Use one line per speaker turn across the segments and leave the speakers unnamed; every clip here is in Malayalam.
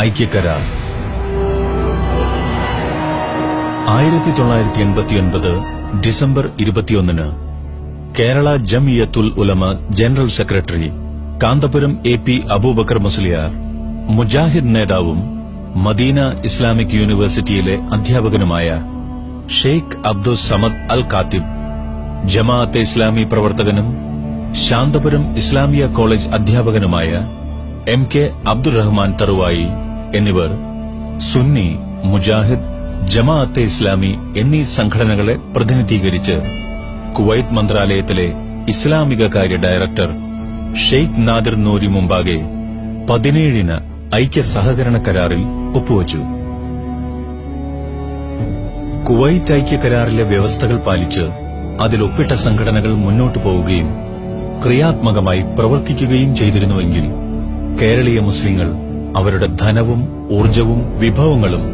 ഐക്യകരാർ ആയിരത്തി തൊള്ളായിരത്തി എൺപത്തിയൊൻപത് ഡിസംബർ ഇരുപത്തിയൊന്നിന് Kerala Jamiyyathul Ulama general secretary Kanthapuram A P Aboobacker Musliyar Mujahid നേതാവും മദീന ഇസ്ലാമിക് യൂണിവേഴ്സിറ്റിയിലെ അധ്യാപകനുമായ ഷെയ്ഖ് അബ്ദുൽ സമദ് അൽ കാത്തിബ് ജമാഅത്തെ ഇസ്ലാമി പ്രവർത്തകനും ശാന്തപുരം ഇസ്ലാമിയ കോളേജ് അധ്യാപകനുമായ എം കെ അബ്ദുറഹ്മാൻ തറുവായി എന്നിവർ സുന്നി മുജാഹിദ് ജമാഅത്തെ ഇസ്ലാമി എന്നീ സംഘടനകളെ പ്രതിനിധീകരിച്ച് കുവൈത്ത് മന്ത്രാലയത്തിലെ ഇസ്ലാമിക കാര്യ ഡയറക്ടർ ഷെയ്ഖ് നാദിർ നൂരി മുമ്പാകെ പതിനേഴിന് ഐക്യ സഹകരണ കരാറിൽ ഒപ്പുവച്ചു. കുവൈറ്റ് ഐക്യ കരാറിലെ വ്യവസ്ഥകൾ പാലിച്ച് അതിലൊപ്പിട്ട സംഘടനകൾ മുന്നോട്ടു പോവുകയും ക്രിയാത്മകമായി പ്രവർത്തിക്കുകയും ചെയ്തിരുന്നുവെങ്കിൽ കേരളീയ മുസ്ലിങ്ങൾ അവരുടെ ധനവും ഊർജവും വിഭവങ്ങളും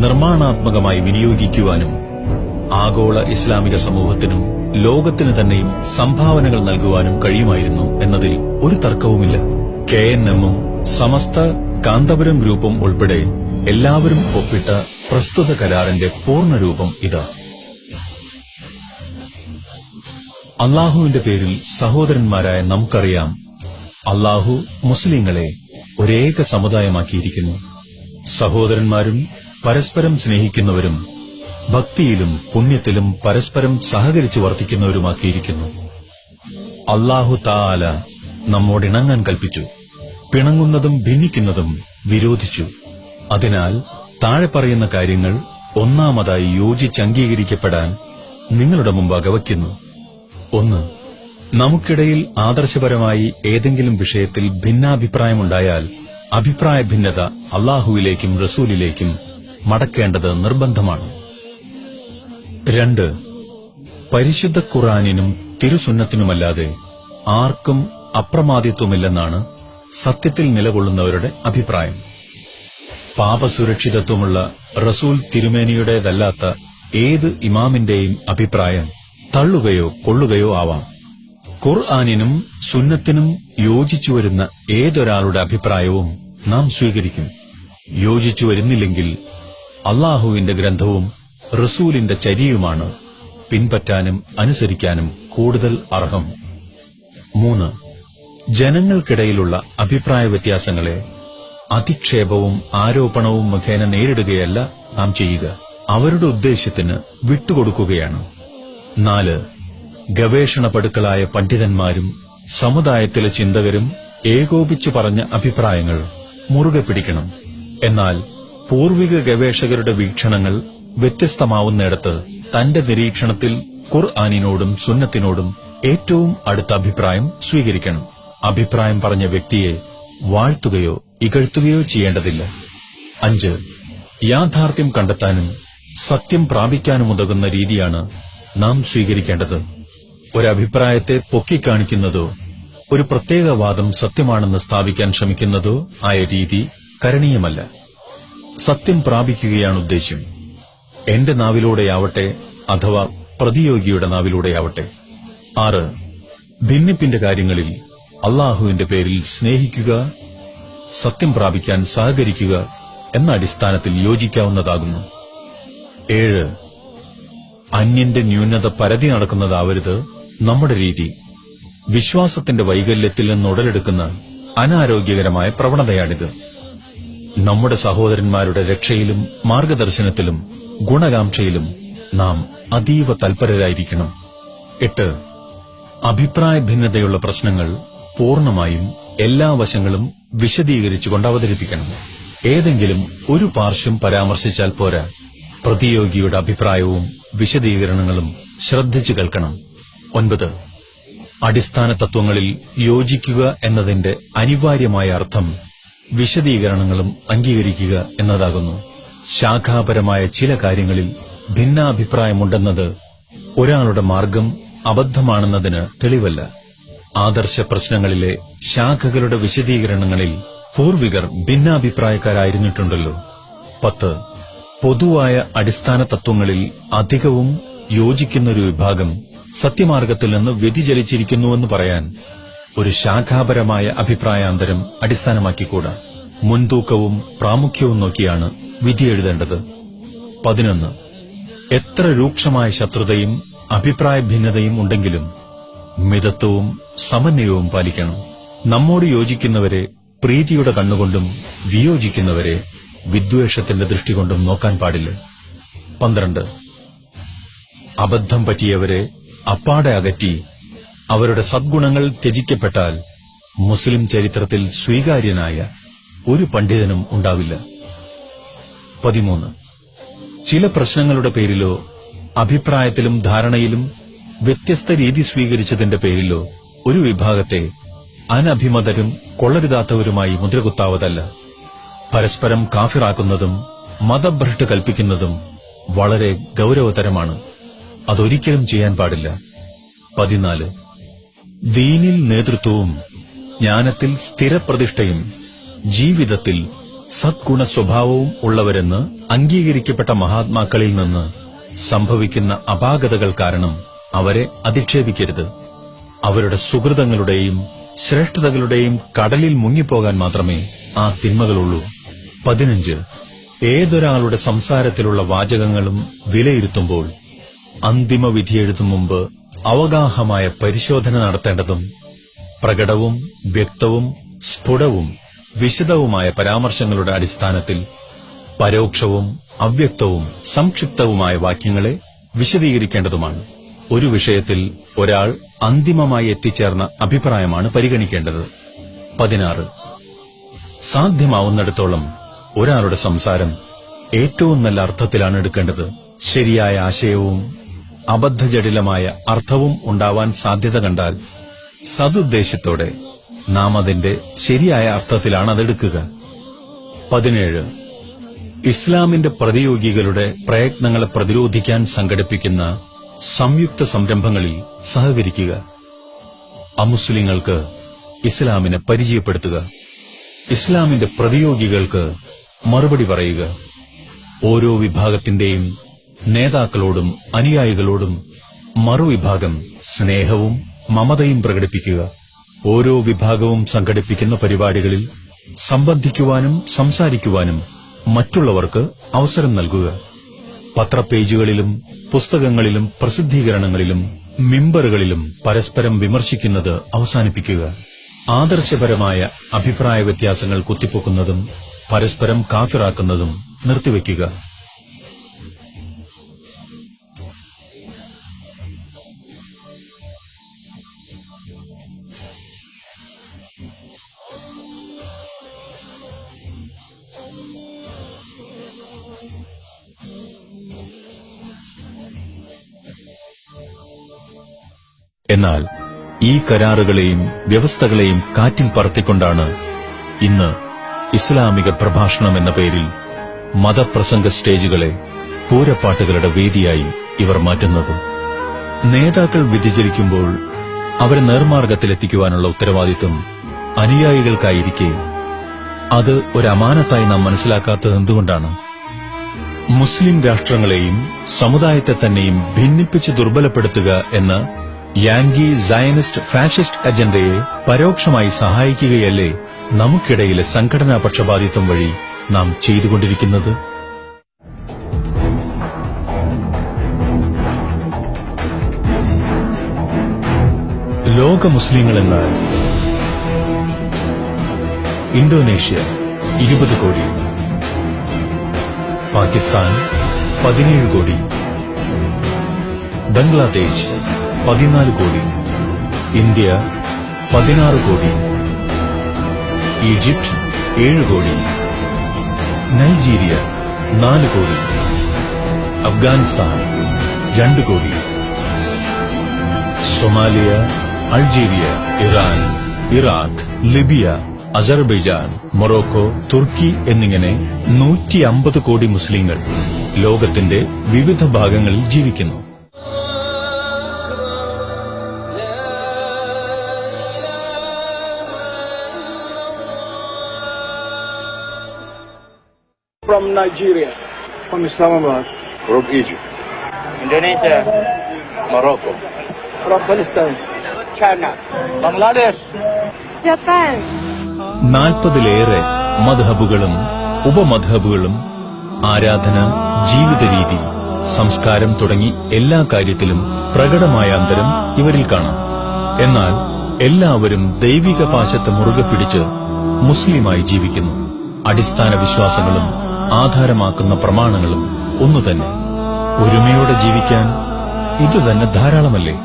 നിർമ്മാണാത്മകമായി വിനിയോഗിക്കുവാനും ആഗോള ഇസ്ലാമിക സമൂഹത്തിനും ലോകത്തിന് തന്നെയും സംഭാവനകൾ നൽകുവാനും കഴിയുമായിരുന്നു എന്നതിൽ ഒരു തർക്കവുമില്ല. കെ എൻ എമ്മും സമസ്ത കാന്തപുരം ഗ്രൂപ്പും ഉൾപ്പെടെ എല്ലാവരും ഒപ്പിട്ട പ്രസ്തുത കരാറിന്റെ പൂർണരൂപം ഇതാ. അള്ളാഹുവിന്റെ പേരിൽ സഹോദരന്മാരായ നമുക്കറിയാം അള്ളാഹു മുസ്ലിങ്ങളെ ഒരേക സമുദായമാക്കിയിരിക്കുന്നു. സഹോദരന്മാരും പരസ്പരം സ്നേഹിക്കുന്നവരും ഭക്തിയിലും പുണ്യത്തിലും പരസ്പരം സഹകരിച്ച് വർത്തിക്കുന്നവരുമാക്കിയിരിക്കുന്നു. അള്ളാഹു താല നമ്മോട് ഇണങ്ങാൻ കൽപ്പിച്ചു പിണങ്ങുന്നതും ഭിന്നിക്കുന്നതും വിരോധിച്ചു. അതിനാൽ താഴെ പറയുന്ന കാര്യങ്ങൾ ഒന്നാമതായി യോജിച്ച് അംഗീകരിക്കപ്പെടാൻ നിങ്ങളുടെ മുമ്പാകെ വയ്ക്കുന്നു. ഒന്ന് നമുക്കിടയിൽ ആദർശപരമായി ഏതെങ്കിലും വിഷയത്തിൽ ഭിന്നാഭിപ്രായമുണ്ടായാൽ അഭിപ്രായ ഭിന്നത അള്ളാഹുവിലേക്കും റസൂലിലേക്കും മടക്കേണ്ടത് നിർബന്ധമാണ്. രണ്ട് പരിശുദ്ധ ഖുറാനിനും തിരുസുന്നത്തിനുമല്ലാതെ ആർക്കും അപ്രമാദിത്വമില്ലെന്നാണ് സത്യത്തിൽ നിലകൊള്ളുന്നവരുടെ അഭിപ്രായം. പാപസുരക്ഷിതത്വമുള്ള റസൂൽ തിരുമേനിയുടേതല്ലാത്ത ഏത് ഇമാമിന്റെയും അഭിപ്രായം തള്ളുകയോ കൊള്ളുകയോ ആവാം. ഖുർആാനിനും സുന്നത്തിനും യോജിച്ചു വരുന്ന ഏതൊരാളുടെ അഭിപ്രായവും നാം സ്വീകരിക്കും. യോജിച്ചു വരുന്നില്ലെങ്കിൽ അള്ളാഹുവിന്റെ ഗ്രന്ഥവും റസൂലിന്റെ ചരിയുമാണ് പിൻപറ്റാനും അനുസരിക്കാനും കൂടുതൽ അർഹം. മൂന്ന് ജനങ്ങൾക്കിടയിലുള്ള അഭിപ്രായ വ്യത്യാസങ്ങളെ അധിക്ഷേപവും ആരോപണവും മുഖേന നേരിടുകയല്ല നാം ചെയ്യുക. അവരുടെ ഉദ്ദേശ്യത്തിന് വിട്ടുകൊടുക്കുകയാണ്. നാല് ഗവേഷണ പടുക്കളായ പണ്ഡിതന്മാരും സമുദായത്തിലെ ചിന്തകരും ഏകോപിച്ചു പറഞ്ഞ അഭിപ്രായങ്ങൾ മുറുകെ പിടിക്കണം. എന്നാൽ പൂർവിക ഗവേഷകരുടെ വീക്ഷണങ്ങൾ വ്യത്യസ്തമാവുന്നിടത്ത് തന്റെ നിരീക്ഷണത്തിൽ ഖുർആാനിനോടും സുന്നത്തിനോടും ഏറ്റവും അടുത്ത അഭിപ്രായം സ്വീകരിക്കണം. അഭിപ്രായം പറഞ്ഞ വ്യക്തിയെ വാഴ്ത്തുകയോ ഇകഴ്ത്തുകയോ ചെയ്യേണ്ടതില്ല. അഞ്ച് യാഥാർത്ഥ്യം കണ്ടെത്താനും സത്യം പ്രാപിക്കാനും ഉതകുന്ന രീതിയാണ് നാം സ്വീകരിക്കേണ്ടത്. ഒരഭിപ്രായത്തെ പൊക്കിക്കാണിക്കുന്നതോ ഒരു പ്രത്യേക വാദം സത്യമാണെന്ന് സ്ഥാപിക്കാൻ ശ്രമിക്കുന്നതോ ആയ രീതി കരണീയമല്ല. സത്യം പ്രാപിക്കുകയാണ് ഉദ്ദേശ്യം. എന്റെ നാവിലൂടെയാവട്ടെ അഥവാ പ്രതിയോഗിയുടെ നാവിലൂടെയാവട്ടെ. ആറ് ഭിന്നിപ്പിന്റെ കാര്യങ്ങളിൽ അള്ളാഹുവിന്റെ പേരിൽ സ്നേഹിക്കുക സത്യം പ്രാപിക്കാൻ സഹകരിക്കുക എന്ന അടിസ്ഥാനത്തിൽ യോജിക്കാവുന്നതാകുന്നു. ഏഴ് അന്യന്റെ ന്യൂനത പരതി നടക്കുന്നതാവരുത് നമ്മുടെ രീതി. വിശ്വാസത്തിന്റെ വൈകല്യത്തിൽ നിന്ന് ഉടലെടുക്കുന്ന അനാരോഗ്യകരമായ പ്രവണതയാണിത്. നമ്മുടെ സഹോദരന്മാരുടെ രക്ഷയിലും മാർഗദർശനത്തിലും ഗുണകാംക്ഷയിലും നാം അതീവ തൽപരരായിരിക്കണം. എട്ട്. അഭിപ്രായ ഭിന്നതയുള്ള പ്രശ്നങ്ങൾ പൂർണമായും എല്ലാ വശങ്ങളും വിശദീകരിച്ചുകൊണ്ട് അവതരിപ്പിക്കണം. ഏതെങ്കിലും ഒരു പാർശ്വം പരാമർശിച്ചാൽ പോരാ പ്രതിയോഗിയുടെ അഭിപ്രായവും വിശദീകരണങ്ങളും ശ്രദ്ധിച്ചു കേൾക്കണം. ഒൻപത്. അടിസ്ഥാന തത്വങ്ങളിൽ യോജിക്കുക എന്നതിന്റെ അനിവാര്യമായ അർത്ഥം വിശദീകരണങ്ങളും അംഗീകരിക്കുക എന്നതാകുന്നു. ശാഖാപരമായ ചില കാര്യങ്ങളിൽ ഭിന്നാഭിപ്രായമുണ്ടെന്നത് ഒരാളുടെ മാർഗം അബദ്ധമാണെന്നതിന് തെളിവല്ല. ആദർശ പ്രശ്നങ്ങളിലെ ശാഖകളുടെ വിശദീകരണങ്ങളിൽ പൂർവികർ ഭിന്നാഭിപ്രായക്കാരായിരുന്നിട്ടുണ്ടല്ലോ. പത്ത്. പൊതുവായ അടിസ്ഥാന തത്വങ്ങളിൽ അധികവും യോജിക്കുന്നൊരു വിഭാഗം സത്യമാർഗത്തിൽ നിന്ന് വ്യതിചലിച്ചിരിക്കുന്നുവെന്ന് പറയാൻ ഒരു ശാഖാപരമായ അഭിപ്രായാന്തരം അടിസ്ഥാനമാക്കിക്കൂടാ. മുൻതൂക്കവും പ്രാമുഖ്യവും നോക്കിയാണ് വിധി എഴുതേണ്ടത്. പതിനൊന്ന്. എത്ര രൂക്ഷമായ ശത്രുതയും അഭിപ്രായ ഭിന്നതയും ഉണ്ടെങ്കിലും മിതത്വവും സമന്വയവും പാലിക്കണം. നമ്മോട് യോജിക്കുന്നവരെ പ്രീതിയുടെ കണ്ണുകൊണ്ടും വിയോജിക്കുന്നവരെ വിദ്വേഷത്തിന്റെ ദൃഷ്ടികൊണ്ടും നോക്കാൻ പാടില്ല. പന്ത്രണ്ട്. അബദ്ധം പറ്റിയവരെ അപ്പാടെ അകറ്റി അവരുടെ സദ്ഗുണങ്ങൾ ത്യജിക്കപ്പെട്ടാൽ മുസ്ലിം ചരിത്രത്തിൽ സ്വീകാര്യനായ ഒരു പണ്ഡിതനും ഉണ്ടാവില്ല. പതിമൂന്ന്. ചില പ്രശ്നങ്ങളുടെ പേരിലോ അഭിപ്രായത്തിലും ധാരണയിലും വ്യത്യസ്ത രീതി സ്വീകരിച്ചതിന്റെ പേരിലോ ഒരു വിഭാഗത്തെ അനഭിമതരും കൊള്ളരുതാത്തവരുമായി മുദ്രകുത്താവതല്ല. പരസ്പരം കാഫിറാക്കുന്നതും മതഭ്രഷ്ട് കൽപ്പിക്കുന്നതും വളരെ ഗൗരവതരമാണ്. അതൊരിക്കലും ചെയ്യാൻ പാടില്ല. പതിനാല്. ദീനിൽ നേതൃത്വവും ജ്ഞാനത്തിൽ സ്ഥിരപ്രതിഷ്ഠയും ജീവിതത്തിൽ സദ്ഗുണ സ്വഭാവവും ഉള്ളവരെന്ന് അംഗീകരിക്കപ്പെട്ട മഹാത്മാക്കളിൽ നിന്ന് സംഭവിക്കുന്ന അപാകതകൾ കാരണം അവരെ അധിക്ഷേപിക്കരുത്. അവരുടെ സുഹൃതങ്ങളുടെയും ശ്രേഷ്ഠതകളുടെയും കടലിൽ മുങ്ങിപ്പോകാൻ മാത്രമേ ആ തിന്മകളുള്ളൂ. പതിനഞ്ച്. ഏതൊരാളുടെ സംസാരത്തിലുള്ള വാചകങ്ങളും വിലയിരുത്തുമ്പോൾ അന്തിമ വിധിയെഴുതും മുമ്പ് അവഗാഹമായ പരിശോധന നടത്തേണ്ടതും പ്രകടവും വ്യക്തവും സ്ഫുടവും വിശദവുമായ പരാമർശങ്ങളുടെ അടിസ്ഥാനത്തിൽ പരോക്ഷവും അവ്യക്തവും സംക്ഷിപ്തവുമായ വാക്യങ്ങളെ വിശദീകരിക്കേണ്ടതുമാണ്. ഒരു വിഷയത്തിൽ ഒരാൾ അന്തിമമായി എത്തിച്ചേർന്ന അഭിപ്രായമാണ് പരിഗണിക്കേണ്ടത്. പതിനാറ്. സാധ്യമാവുന്നിടത്തോളം ഒരാളുടെ സംസാരം ഏറ്റവും നല്ല അർത്ഥത്തിലാണ് എടുക്കേണ്ടത്. ശരിയായ ആശയവും അബദ്ധജടിലമായ അർത്ഥവും ഉണ്ടാവാൻ സാധ്യത കണ്ടാൽ സതുദ്ദേശത്തോടെ നാം അതിന്റെ ശരിയായ അർത്ഥത്തിലാണ് അതെടുക്കുക. പതിനേഴ്. ഇസ്ലാമിന്റെ പ്രതിയോഗികളുടെ പ്രയത്നങ്ങളെ പ്രതിരോധിക്കാൻ സംഘടിപ്പിക്കുന്ന സംയുക്ത സംരംഭങ്ങളിൽ സഹകരിക്കുക. അമുസ്ലിങ്ങൾക്ക് ഇസ്ലാമിനെ പരിചയപ്പെടുത്തുക. ഇസ്ലാമിന്റെ പ്രതിയോഗികൾക്ക് മറുപടി പറയുക. ഓരോ വിഭാഗത്തിന്റെയും നേതാക്കളോടും അനുയായികളോടും മറുവിഭാഗം സ്നേഹവും മമതയും പ്രകടിപ്പിക്കുക. ഓരോ വിഭാഗവും സംഘടിപ്പിക്കുന്ന പരിപാടികളിൽ സംബന്ധിക്കുവാനും സംസാരിക്കുവാനും മറ്റുള്ളവർക്ക് അവസരം നൽകുക. പത്രപേജുകളിലും പുസ്തകങ്ങളിലും പ്രസിദ്ധീകരണങ്ങളിലും മിമ്പറുകളിലും പരസ്പരം വിമർശിക്കുന്നത് അവസാനിപ്പിക്കുക. ആദർശപരമായ അഭിപ്രായ വ്യത്യാസങ്ങൾ കുത്തിപ്പൊക്കുന്നതും പരസ്പരം കാഫിറാക്കുന്നതും നിർത്തിവെക്കുക എന്നാൽ ഈ കരാറുകളെയും വ്യവസ്ഥകളെയും കാറ്റിൽ പറത്തിക്കൊണ്ടാണ് ഇന്ന് ഇസ്ലാമിക പ്രഭാഷണം എന്ന പേരിൽ മതപ്രസംഗ സ്റ്റേജുകളെ പൂരപ്പാട്ടുകളുടെ വേദിയായി ഇവർ മാറ്റുന്നത്. നേതാക്കൾ വ്യതിചരിക്കുമ്പോൾ അവരെ നേർമാർഗത്തിലെത്തിക്കുവാനുള്ള ഉത്തരവാദിത്വം അനുയായികൾക്കായിരിക്കെ. അത് ഒരു അമാനത്തായി നാം മനസ്സിലാക്കാത്തത് എന്തുകൊണ്ടാണ്? മുസ്ലിം രാഷ്ട്രങ്ങളെയും സമുദായത്തെ തന്നെയും ഭിന്നിപ്പിച്ച് ദുർബലപ്പെടുത്തുക എന്ന യാങ്കി സയനിസ്റ്റ് ഫാഷിസ്റ്റ് അജണ്ടയെ പരോക്ഷമായി സഹായിക്കുകയല്ലേ നമുക്കിടയിലെ സംഘടനാ പക്ഷപാതിത്വം വഴി നാം ചെയ്തുകൊണ്ടിരിക്കുന്നത്? ലോക മുസ്ലിങ്ങൾ എന്നാൽ ഇന്തോനേഷ്യ ഇരുപത് കോടി പാകിസ്ഥാൻ പതിനേഴ് കോടി ബംഗ്ലാദേശ് പതിനാല് കോടി. ഇന്ത്യ പതിനാറ് കോടി. ഈജിപ്ത് ഏഴ് കോടി. നൈജീരിയ നാല് കോടി. അഫ്ഗാനിസ്ഥാൻ രണ്ട് കോടി. Somalia Algeria Iran Iraq Libya Azerbaijan Morocco തുർക്കി എന്നിങ്ങനെ നൂറ്റി അമ്പത് കോടി മുസ്ലിങ്ങൾ ലോകത്തിന്റെ വിവിധ ഭാഗങ്ങളിൽ ജീവിക്കുന്നു.
From Nigeria, from Islamabad,
from Egypt,
Indonesia,
Morocco,
from Palestine,
China, Bangladesh,
Japan,
നാൽപ്പതിലേറെ മധബുകളും ഉപമധബുകളും ആരാധന ജീവിത രീതി സംസ്കാരം തുടങ്ങി എല്ലാ കാര്യത്തിലും പ്രകടമായ അന്തരം ഇവരിൽ കാണാം. എന്നാൽ എല്ലാവരും ദൈവിക പാശത്തെ മുറുകെ പിടിച്ച് മുസ്ലിമായി ജീവിക്കുന്നു. അടിസ്ഥാന വിശ്വാസങ്ങളും ആധാരമാക്കുന്ന പ്രമാണങ്ങളും ഒന്നു തന്നെ. ഒരുമയോടെ ജീവിക്കാൻ ഇതുതന്നെ ധാരാളമല്ലേ?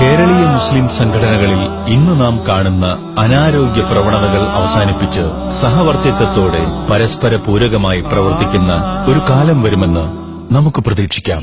കേരളീയ മുസ്ലിം സംഘടനകളിൽ ഇന്ന് നാം കാണുന്ന അനാരോഗ്യ പ്രവണതകൾ അവസാനിപ്പിച്ച് സഹവർത്തിത്വത്തോടെ പരസ്പര പൂരകമായി പ്രവർത്തിക്കുന്ന ഒരു കാലം വരുമെന്ന് നമുക്ക് പ്രതീക്ഷിക്കാം.